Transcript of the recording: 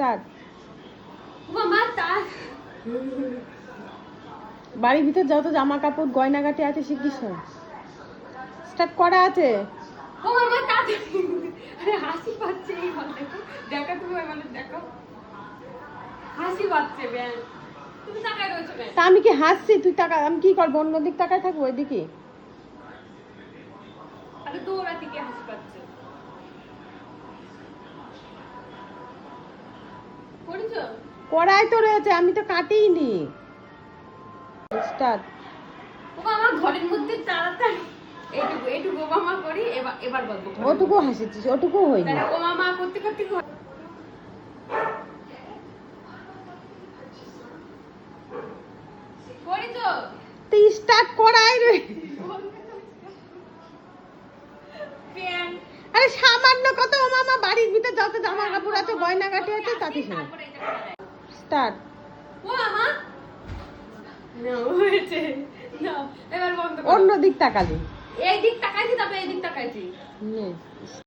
তার? বাড়ির ভিতর যত জামা কাপড় গয়নাগাটি আছে শিখিস স্টার্ট করা আছে। ও মামা আরে হাসি পাচ্ছে এই দেখো। দেখো তুমি বলে দেখো। হাসি পাচ্ছে ব্যান তা আমি কি হাসছি? তুই টাকা আমি কি করব? অন্য দিক টাকায় থাকব ওইদিকে আরে থেকে হাসি পাচ্ছে। কড়াই তো রয়েছে আমি তো কাটিই নি স্টার্ট আমার ঘরের মধ্যে তাড়াতাড়ি। এইটুকু এইটুকু মামা করি এবার এবার বলব ওটুকু হাসিছিস ওটুকু হয়নি। ও মামা করতে করতে ঘর- করেছ? তুই স্টার্ট করাই রে। আরে সামান্য কত ও মামা বাড়ির ভিতর যত জামা কাপড় আছে গয়নাগাটি আছে তাতে যায়। স্টার্ট। অন্য দিক তাকালি। এই দিক তাকাইছি